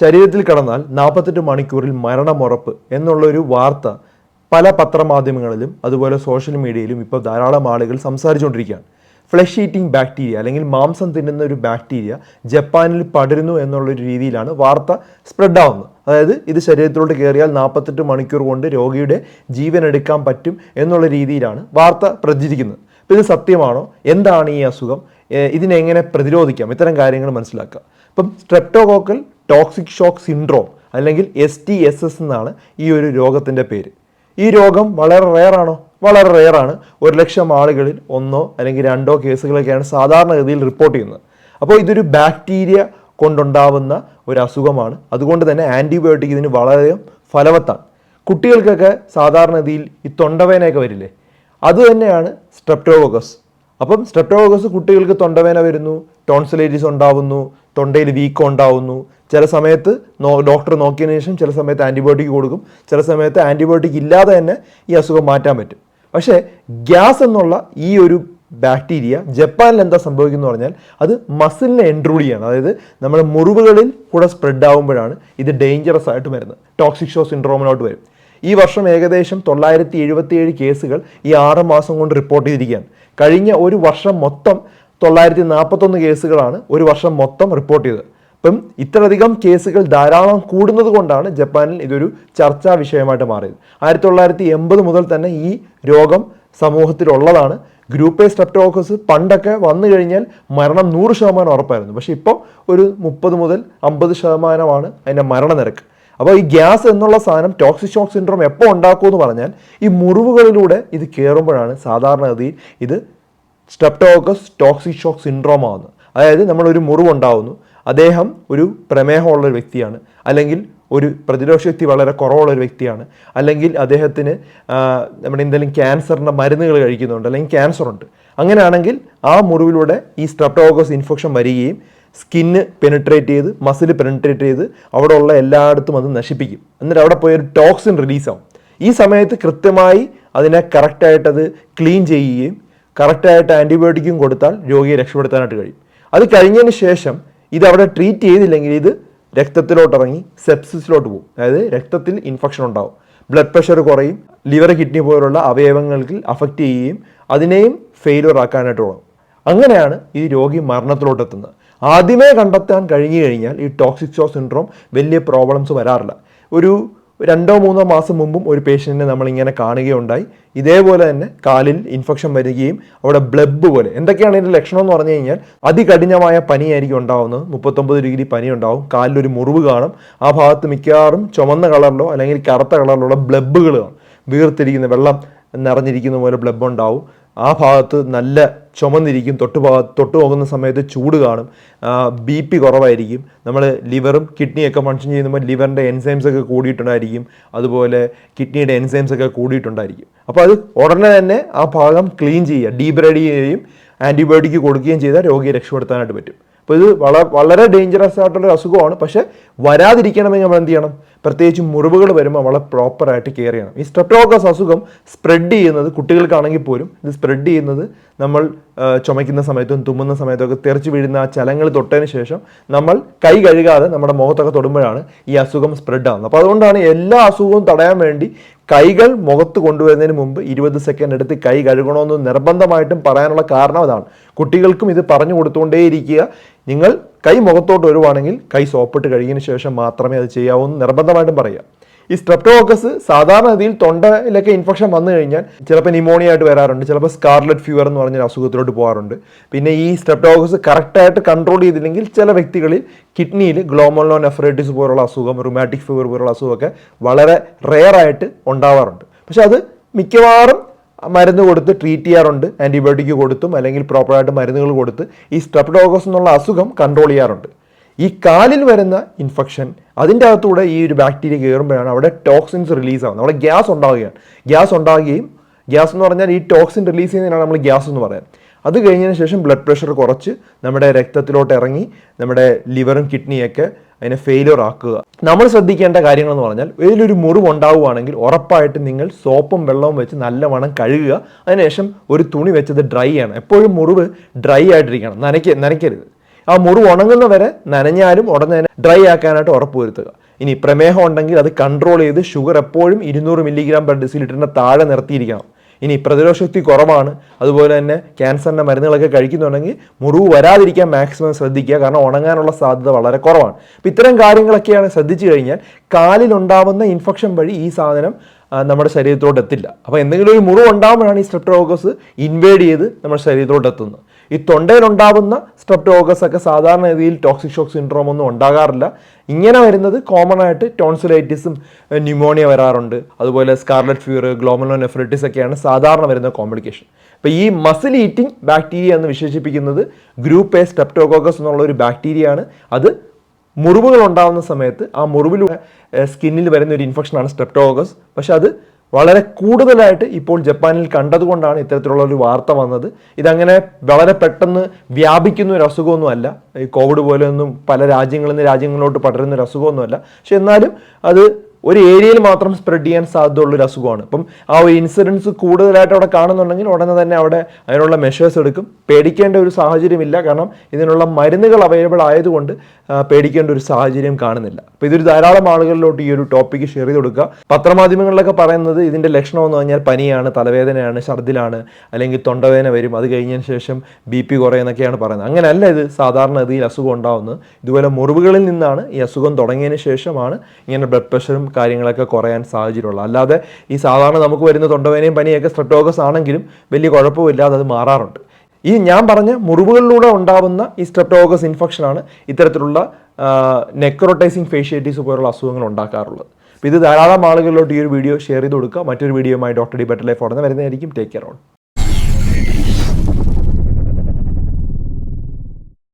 ശരീരത്തിൽ കടന്നാൽ നാൽപ്പത്തെട്ട് മണിക്കൂറിൽ മരണമുറപ്പ് എന്നുള്ളൊരു വാർത്ത പല പത്രമാധ്യമങ്ങളിലും അതുപോലെ സോഷ്യൽ മീഡിയയിലും ഇപ്പോൾ ധാരാളം ആളുകൾ സംസാരിച്ചുകൊണ്ടിരിക്കുകയാണ്. ഫ്ലഷ് ഈറ്റിംഗ് ബാക്ടീരിയ അല്ലെങ്കിൽ മാംസം തിന്നുന്ന ഒരു ബാക്ടീരിയ ജപ്പാനിൽ പടരുന്നു എന്നുള്ളൊരു രീതിയിലാണ് വാർത്ത സ്പ്രെഡ് ആവുന്നത് അതായത് ഇത് ശരീരത്തിലോട്ട് കയറിയാൽ നാൽപ്പത്തെട്ട് മണിക്കൂർ കൊണ്ട് രോഗിയുടെ ജീവൻ എടുക്കാൻ പറ്റും എന്നുള്ള രീതിയിലാണ് വാർത്ത പ്രചരിക്കുന്നത്. അപ്പോൾ ഇത് സത്യമാണോ? എന്താണ് ഈ അസുഖം? ഇതിനെങ്ങനെ പ്രതിരോധിക്കാം? ഇത്തരം കാര്യങ്ങൾ മനസ്സിലാക്കുക. ഇപ്പം സ്ട്രെപ്റ്റോകോക്കൽ ടോക്സിക് ഷോക്ക് സിൻഡ്രോം അല്ലെങ്കിൽ എസ് ടി എസ് എസ് എന്നാണ് ഈ ഒരു രോഗത്തിന്റെ പേര്. ഈ രോഗം വളരെ റെയറാണോ വളരെ റെയറാണ് ഒരു ലക്ഷം ആളുകളിൽ ഒന്നോ അല്ലെങ്കിൽ രണ്ടോ കേസുകളൊക്കെയാണ് സാധാരണഗതിയിൽ റിപ്പോർട്ട് ചെയ്യുന്നത്. അപ്പോൾ ഇതൊരു ബാക്ടീരിയ കൊണ്ടുണ്ടാവുന്ന ഒരു അസുഖമാണ്. അതുകൊണ്ട് തന്നെ ആന്റിബയോട്ടിക് ഇതിന് വളരെ ഫലവത്താണ്. കുട്ടികൾക്കൊക്കെ സാധാരണഗതിയിൽ ഈ തൊണ്ടവേനയൊക്കെ വരില്ലേ? അതുതന്നെയാണ് സ്ട്രെപ്റ്റോകോക്കസ് അപ്പം സ്ട്രെപ്റ്റോകോക്കസ് കുട്ടികൾക്ക് തൊണ്ടവേന വരുന്നു ടോൺസിലൈറ്റിസ് ഉണ്ടാവുന്നു തൊണ്ടയിൽ വീക്കം ഉണ്ടാവുന്നു ചില സമയത്ത് നോ ഡോക്ടർ നോക്കിയതിന് ശേഷം ചില സമയത്ത് ആന്റിബയോട്ടിക് കൊടുക്കും. ചില സമയത്ത് ആന്റിബയോട്ടിക് ഇല്ലാതെ തന്നെ ഈ അസുഖം മാറ്റാൻ പറ്റും. പക്ഷേ ഗ്യാസ് എന്നുള്ള ഈ ഒരു ബാക്ടീരിയ ജപ്പാനിൽ എന്താ സംഭവിക്കുന്നത് പറഞ്ഞാൽ അത് മസിലിനെ എൻട്രൂഡ് ചെയ്യാണ്. അതായത് നമ്മുടെ മുറിവുകളിൽ കൂടെ സ്പ്രെഡ് ആകുമ്പോഴാണ് ഇത് ഡേഞ്ചറസ് ആയിട്ട് വരുന്നത്. ടോക്സിക് ഷോ സിൻഡ്രോമിലോട്ട് വരും. ഈ വർഷം ഏകദേശം തൊള്ളായിരത്തി എഴുപത്തിയേഴ് കേസുകൾ ഈ ആറ് മാസം കൊണ്ട് റിപ്പോർട്ട് ചെയ്തിരിക്കുകയാണ്. കഴിഞ്ഞ ഒരു വർഷം മൊത്തം തൊള്ളായിരത്തി നാൽപ്പത്തൊന്ന് കേസുകളാണ് ഒരു വർഷം മൊത്തം റിപ്പോർട്ട് ചെയ്തത്. അപ്പം ഇത്രയധികം കേസുകൾ ധാരാളം കൂടുന്നത് കൊണ്ടാണ് ജപ്പാനിൽ ഇതൊരു ചർച്ചാ വിഷയമായിട്ട് മാറിയത്. ആയിരത്തി തൊള്ളായിരത്തി എൺപത് മുതൽ തന്നെ ഈ രോഗം സമൂഹത്തിലുള്ളതാണ്. ഗ്രൂപ്പ് എ സ്ട്രെപ്റ്റോക്കസ് പണ്ടൊക്കെ വന്നു കഴിഞ്ഞാൽ മരണം നൂറ് ശതമാനം ഉറപ്പായിരുന്നു. പക്ഷേ ഇപ്പോൾ ഒരു മുപ്പത് മുതൽ അമ്പത് ശതമാനമാണ് അതിന്റെ മരണനിരക്ക്. അപ്പോൾ ഈ ഗ്യാസ് എന്നുള്ള സാധനം ടോക്സിക് ഷോക്ക് സിൻഡ്രോം എപ്പോൾ ഉണ്ടാക്കുമെന്ന് പറഞ്ഞാൽ ഈ മുറിവുകളിലൂടെ ഇത് കയറുമ്പോഴാണ് സാധാരണഗതിയിൽ ഇത് സ്ട്രെപ്റ്റോക്കസ് ടോക്സിക് ഷോക്ക് സിൻഡ്രോം ആവുന്നത് അതായത് നമ്മളൊരു മുറിവുണ്ടാവുന്നു. അദ്ദേഹം ഒരു പ്രമേഹമുള്ള ഒരു വ്യക്തിയാണ്. അല്ലെങ്കിൽ ഒരു പ്രതിരോധ ശക്തി വളരെ കുറവുള്ള ഒരു വ്യക്തിയാണ്. അല്ലെങ്കിൽ അദ്ദേഹത്തിന് നമ്മുടെ എന്തെങ്കിലും ക്യാൻസറിന്റെ മരുന്നുകൾ കഴിക്കുന്നുണ്ട്. അല്ലെങ്കിൽ ക്യാൻസർ ഉണ്ട്. അങ്ങനെയാണെങ്കിൽ ആ മുറിവിലൂടെ ഈ സ്ട്രെപ്റ്റോകോസ് ഇൻഫെക്ഷൻ വരികയും സ്കിന്ന് പെനിട്രേറ്റ് ചെയ്ത് മസിൽ പെനിട്രേറ്റ് ചെയ്ത് അവിടെ ഉള്ള എല്ലായിടത്തും അത് നശിപ്പിക്കും. എന്നിട്ട് അവിടെ പോയി ഒരു ടോക്സിൻ റിലീസാവും. ഈ സമയത്ത് കൃത്യമായി അതിനെ കറക്റ്റായിട്ടത് ക്ലീൻ ചെയ്യുകയും കറക്റ്റായിട്ട് ആന്റിബയോട്ടിക്കും കൊടുത്താൽ രോഗിയെ രക്ഷപ്പെടുത്താനായിട്ട് കഴിയും. അത് കഴിഞ്ഞതിന് ശേഷം ഇത് അവിടെ ട്രീറ്റ് ചെയ്തില്ലെങ്കിൽ ഇത് രക്തത്തിലോട്ട് ഇറങ്ങി സെപ്സിസിലോട്ട് പോകും. അതായത് രക്തത്തിൽ ഇൻഫെക്ഷൻ ഉണ്ടാവും. ബ്ലഡ് പ്രഷർ കുറയും. ലിവർ കിഡ്നി പോലുള്ള അവയവങ്ങൾക്ക് അഫക്റ്റ് ചെയ്യുകയും അതിനെയും ഫെയിലുവർ ആക്കാനായിട്ട് തുടങ്ങും. അങ്ങനെയാണ് ഈ രോഗി മരണത്തിലോട്ട് എത്തുന്നത് ആദ്യമേ കണ്ടെത്താൻ കഴിഞ്ഞു കഴിഞ്ഞാൽ ഈ ടോക്സിക് ഷോ സിൻഡ്രോം വലിയ പ്രോബ്ലംസ് വരാറില്ല. ഒരു രണ്ടോ മൂന്നോ മാസം മുമ്പും ഒരു പേഷ്യന്റിനെ നമ്മളിങ്ങനെ കാണുകയുണ്ടായി. ഇതേപോലെ തന്നെ കാലിൽ ഇൻഫെക്ഷൻ വരികയും അവിടെ ബ്ലബ് പോലെ എന്തൊക്കെയാണ് ഇതിന്റെ ലക്ഷണം എന്ന് പറഞ്ഞു കഴിഞ്ഞാൽ അതികഠിനമായ പനിയായിരിക്കും ഉണ്ടാവുന്നത്. മുപ്പത്തൊമ്പത് ഡിഗ്രി പനി ഉണ്ടാവും. കാലിലൊരു മുറിവ് കാണും. ആ ഭാഗത്ത് മിക്കവാറും ചുമന്ന കളറിലോ അല്ലെങ്കിൽ കറുത്ത കളറിലുള്ള ബ്ലബുകൾ കാണും. വീർത്തിരിക്കുന്ന വെള്ളം നിറഞ്ഞിരിക്കുന്ന പോലെ ബ്ലബ് ഉണ്ടാവും. ആ ഭാഗത്ത് നല്ല ചുമന്നിരിക്കും. തൊട്ട് ഭാഗ തൊട്ട് പോകുന്ന സമയത്ത് ചൂട് കാണും. ബി പി കുറവായിരിക്കും. നമ്മൾ ലിവറും കിഡ്നിയൊക്കെ ഫങ്ഷൻ ചെയ്യുമ്പോൾ ലിവറിന്റെ എൻസൈംസ് ഒക്കെ കൂടിയിട്ടുണ്ടായിരിക്കും. അതുപോലെ കിഡ്നിയുടെ എൻസൈംസ് ഒക്കെ കൂടിയിട്ടുണ്ടായിരിക്കും. അപ്പോൾ അത് ഉടനെ തന്നെ ആ ഭാഗം ക്ലീൻ ചെയ്യുക. ഡീബ്രൈഡ് ചെയ്യുകയും ആന്റിബയോട്ടിക് കൊടുക്കുകയും ചെയ്താൽ രോഗിയെ രക്ഷപ്പെടുത്താനായിട്ട് പറ്റും. അപ്പോൾ ഇത് വളരെ വളരെ ഡേഞ്ചറസ് ആയിട്ടുള്ള ഒരു അസുഖമാണ്. പക്ഷേ വരാതിരിക്കണമെങ്കിൽ നമ്മൾ എന്ത് ചെയ്യണം? പ്രത്യേകിച്ച് മുറിവുകൾ വരുമ്പോൾ വളരെ പ്രോപ്പറായിട്ട് കെയർ ചെയ്യണം. ഈ സ്ട്രെപ്റ്റോക്കസ് അസുഖം സ്പ്രെഡ് ചെയ്യുന്നത് കുട്ടികൾക്കാണെങ്കിൽ പോലും ഇത് സ്പ്രെഡ് ചെയ്യുന്നത് നമ്മൾ ചുമയ്ക്കുന്ന സമയത്തും തുമ്മുന്ന സമയത്തൊക്കെ തെറിച്ച് വീഴുന്ന ആ ചലങ്ങൾ തൊട്ടതിന് ശേഷം നമ്മൾ കൈ കഴുകാതെ നമ്മുടെ മുഖത്തൊക്കെ തൊടുമ്പോഴാണ് ഈ അസുഖം സ്പ്രെഡ് ആവുന്നത്. അപ്പോൾ അതുകൊണ്ടാണ് എല്ലാ അസുഖവും തടയാൻ വേണ്ടി കൈകൾ മുഖത്ത് കൊണ്ടുവരുന്നതിന് മുമ്പ് ഇരുപത് സെക്കൻഡ് എടുത്ത് കൈ കഴുകണമെന്ന് നിർബന്ധമായിട്ടും പറയാനുള്ള കാരണം അതാണ്. കുട്ടികൾക്കും ഇത് പറഞ്ഞു കൊടുത്തുകൊണ്ടേയിരിക്കുക. നിങ്ങൾ കൈ മുഖത്തോട്ട് വരുവാണെങ്കിൽ കൈ സോപ്പിട്ട് കഴുകിയതിന് ശേഷം മാത്രമേ അത് ചെയ്യാവൂ എന്ന് നിർബന്ധമായിട്ടും പറയുക. ഈ സ്ട്രെപ്റ്റോക്കസ് സാധാരണഗതിയിൽ തൊണ്ടയിലൊക്കെ ഇൻഫെക്ഷൻ വന്നു കഴിഞ്ഞാൽ ചിലപ്പോൾ ന്യൂമോണിയ ആയിട്ട് വരാറുണ്ട് ചിലപ്പോൾ സ്കാർലറ്റ് ഫീവർ എന്ന് പറഞ്ഞൊരു അസുഖത്തിലോട്ട് പോകാറുണ്ട്. പിന്നെ ഈ സ്ട്രെപ്റ്റോക്കസ് കറക്റ്റായിട്ട് കൺട്രോൾ ചെയ്തില്ലെങ്കിൽ ചില വ്യക്തികളിൽ കിഡ്നിയിൽ ഗ്ലോമോളോ എഫറൈറ്റിസ് പോലുള്ള അസുഖം റുമാറ്റിക് ഫീവർ പോലുള്ള അസുഖമൊക്കെ വളരെ റെയർ ആയിട്ട് ഉണ്ടാവാറുണ്ട്. പക്ഷെ അത് മിക്കവാറും മരുന്ന് കൊടുത്ത് ട്രീറ്റ് ചെയ്യാറുണ്ട് ആന്റിബയോട്ടിക് കൊടുത്തും അല്ലെങ്കിൽ പ്രോപ്പറായിട്ട് മരുന്നുകൾ കൊടുത്ത് ഈ സ്ട്രെപ്റ്റോക്കസ് എന്നുള്ള അസുഖം കൺട്രോൾ ചെയ്യാറുണ്ട്. ഈ കാലിൽ വരുന്ന ഇൻഫെക്ഷൻ അതിന്റെ അകത്തൂടെ ഈ ഒരു ബാക്ടീരിയ കയറുമ്പോഴാണ് അവിടെ ടോക്സിൻസ് റിലീസ് ആവുന്നത്. അവിടെ ഗ്യാസ് ഉണ്ടാവുകയാണ്. ഗ്യാസ് ഉണ്ടാവുകയും ഗ്യാസ് എന്ന് പറഞ്ഞാൽ ഈ ടോക്സിൻ റിലീസ് ചെയ്യുന്നതിനാണ് നമ്മൾ ഗ്യാസ് എന്ന് പറയുന്നത്. അത് കഴിഞ്ഞതിന് ശേഷം ബ്ലഡ് പ്രഷർ കുറച്ച് നമ്മുടെ രക്തത്തിലോട്ട് ഇറങ്ങി നമ്മുടെ ലിവറും കിഡ്നിയൊക്കെ അതിനെ ഫെയിലിയർ ആക്കുക. നമ്മൾ ശ്രദ്ധിക്കേണ്ട കാര്യങ്ങൾ എന്ന് പറഞ്ഞാൽ ഇതിലൊരു മുറിവ് ഉണ്ടാവുകയാണെങ്കിൽ ഉറപ്പായിട്ട് നിങ്ങൾ സോപ്പും വെള്ളവും വെച്ച് നല്ലവണ്ണം കഴുകുക. അതിനുശേഷം ഒരു തുണി വെച്ചത് ഡ്രൈ ചെയ്യണം എപ്പോഴും മുറിവ് ഡ്രൈ ആയിട്ടിരിക്കണം. നനയ്ക്ക നനയ്ക്കരുത്. ആ മുറിവ് ഉണങ്ങുന്നവരെ നനഞ്ഞാലും ഉടനെ ഡ്രൈ ആക്കാനായിട്ട് ഉറപ്പ് വരുത്തുക. ഇനി പ്രമേഹം ഉണ്ടെങ്കിൽ അത് കൺട്രോൾ ചെയ്ത് ഷുഗർ എപ്പോഴും ഇരുന്നൂറ് മില്ലിഗ്രാം പെർ ഡെസിലിറ്ററിന്റെ താഴെ നിർത്തിയിരിക്കണം. ഇനി പ്രതിരോധശക്തി കുറവാണ്. അതുപോലെ തന്നെ ക്യാൻസറിന്റെ മരുന്നുകളൊക്കെ കഴിക്കുന്നുണ്ടെങ്കിൽ മുറിവ് വരാതിരിക്കാൻ മാക്സിമം ശ്രദ്ധിക്കുക. കാരണം ഉണങ്ങാനുള്ള സാധ്യത വളരെ കുറവാണ്. അപ്പം ഇത്തരം കാര്യങ്ങളൊക്കെയാണ് ശ്രദ്ധിച്ചു കഴിഞ്ഞാൽ കാലിലുണ്ടാവുന്ന ഇൻഫെക്ഷൻ വഴി ഈ സാധനം നമ്മുടെ ശരീരത്തോട് എത്തില്ല. അപ്പോൾ എന്തെങ്കിലും ഒരു മുറിവ് ഉണ്ടാകുമ്പോഴാണ് ഈ സ്ട്രെപ്റ്റോകോസ് ഇൻവേഡ് ചെയ്ത് നമ്മുടെ ശരീരത്തോട് എത്തുന്നത്. ഈ തൊണ്ടയിലുണ്ടാവുന്ന സ്ട്രെപ്റ്റോഗസ് ഒക്കെ സാധാരണ രീതിയിൽ ടോക്സിക് ഷോക്ക് സിൻഡ്രോം ഒന്നും ഉണ്ടാകാറില്ല. ഇങ്ങനെ വരുന്നത് കോമൺ ആയിട്ട് ടോൺസിലൈറ്റിസും ന്യൂമോണിയ വരാറുണ്ട്. അതുപോലെ സ്കാർലറ്റ് ഫീവർ ഗ്ലോമലോ നെഫ്രിറ്റിസ് ഒക്കെയാണ് സാധാരണ വരുന്ന കോംപ്ലിക്കേഷൻ അപ്പോൾ ഈ മസിൽ ഈറ്റിംഗ് ബാക്ടീരിയ എന്ന് വിശേഷിപ്പിക്കുന്നത് ഗ്രൂപ്പ് എ സ്ട്രെപ്റ്റോകോക്കസ് എന്നുള്ള ഒരു ബാക്ടീരിയ ആണ്. അത് മുറിവുകൾ ഉണ്ടാകുന്ന സമയത്ത് ആ മുറിവിലൂടെ സ്കിന്നിൽ വരുന്ന ഒരു ഇൻഫെക്ഷനാണ് സ്റ്റെപ്റ്റോഗസ് പക്ഷെ അത് വളരെ കൂടുതലായിട്ട് ഇപ്പോൾ ജപ്പാനിൽ കണ്ടതുകൊണ്ടാണ് ഇത്തരത്തിലുള്ള ഒരു വാർത്ത വന്നത്. ഇതങ്ങനെ വളരെ പെട്ടെന്ന് വ്യാപിക്കുന്ന ഒരു അസുഖമൊന്നുമല്ല. ഈ കോവിഡ് പോലെയൊന്നും പല രാജ്യങ്ങളിൽ നിന്ന് രാജ്യങ്ങളിലോട്ട് പടരുന്ന ഒരു അസുഖമൊന്നുമല്ല. പക്ഷെ എന്നാലും അത് ഒരു ഏരിയയിൽ മാത്രം സ്പ്രെഡ് ചെയ്യാൻ സാധ്യതയുള്ള ഒരു അസുഖമാണ്. അപ്പം ആ ഒരു ഇൻസിഡൻസ് കൂടുതലായിട്ട് അവിടെ കാണുന്നുണ്ടെങ്കിൽ ഉടനെ തന്നെ അവിടെ അതിനുള്ള മെഷേഴ്സ് എടുക്കും. പേടിക്കേണ്ട ഒരു സാഹചര്യമില്ല. കാരണം ഇതിനുള്ള മരുന്നുകൾ അവൈലബിൾ ആയതുകൊണ്ട് പേടിക്കേണ്ട ഒരു സാഹചര്യം കാണുന്നില്ല. അപ്പോൾ ഇതൊരു ധാരാളം ആളുകളിലോട്ട് ഈ ഒരു ടോപ്പിക്ക് ഷെയർ ചെയ്ത് കൊടുക്കുക. പത്രമാധ്യമങ്ങളിലൊക്കെ പറയുന്നത് ഇതിന്റെ ലക്ഷണം എന്ന് പറഞ്ഞാൽ പനിയാണ് തലവേദനയാണ് ഛർദിലാണ് അല്ലെങ്കിൽ തൊണ്ടവേദന വരും അത് കഴിഞ്ഞതിന് ശേഷം ബി പി കുറയുന്നൊക്കെയാണ് പറയുന്നത്. അങ്ങനെയല്ല ഇത് സാധാരണ ഗതിയിൽ അസുഖം ഉണ്ടാവുന്നത്. ഇതുപോലെ മുറിവുകളിൽ നിന്നാണ് ഈ അസുഖം തുടങ്ങിയതിന് ശേഷമാണ് ഇങ്ങനെ ബ്ലഡ് പ്രഷറും കാര്യങ്ങളൊക്കെ കുറയാൻ സാഹചര്യമുള്ളൂ. അല്ലാതെ ഈ സാധാരണ നമുക്ക് വരുന്ന തൊണ്ടവേനയും പനിയൊക്കെ സ്ട്രെപ്റ്റോകസ് ആണെങ്കിലും വലിയ കുഴപ്പമില്ലാതെ അത് മാറാറുണ്ട്. ഈ ഞാൻ പറഞ്ഞ മുറിവുകളിലൂടെ ഉണ്ടാവുന്ന ഈ സ്ട്രെപ്റ്റോകസ് ഇൻഫെക്ഷനാണ് ഇത്തരത്തിലുള്ള നെക്രോട്ടൈസിങ് ഫേഷ്യേറ്റീസ് പോലുള്ള അസുഖങ്ങൾ ഉണ്ടാക്കാറുള്ളത്. അപ്പോൾ ഇത് ധാരാളം ആളുകളിലോട്ട് ഈ ഒരു വീഡിയോ ഷെയർ ചെയ്ത് കൊടുക്കുക. മറ്റൊരു വീഡിയോയുമായി ഡോക്ടർ ഡി ബെറ്റർ ലൈഫ് ഉടനെ വരുന്നതായിരിക്കും. Take care on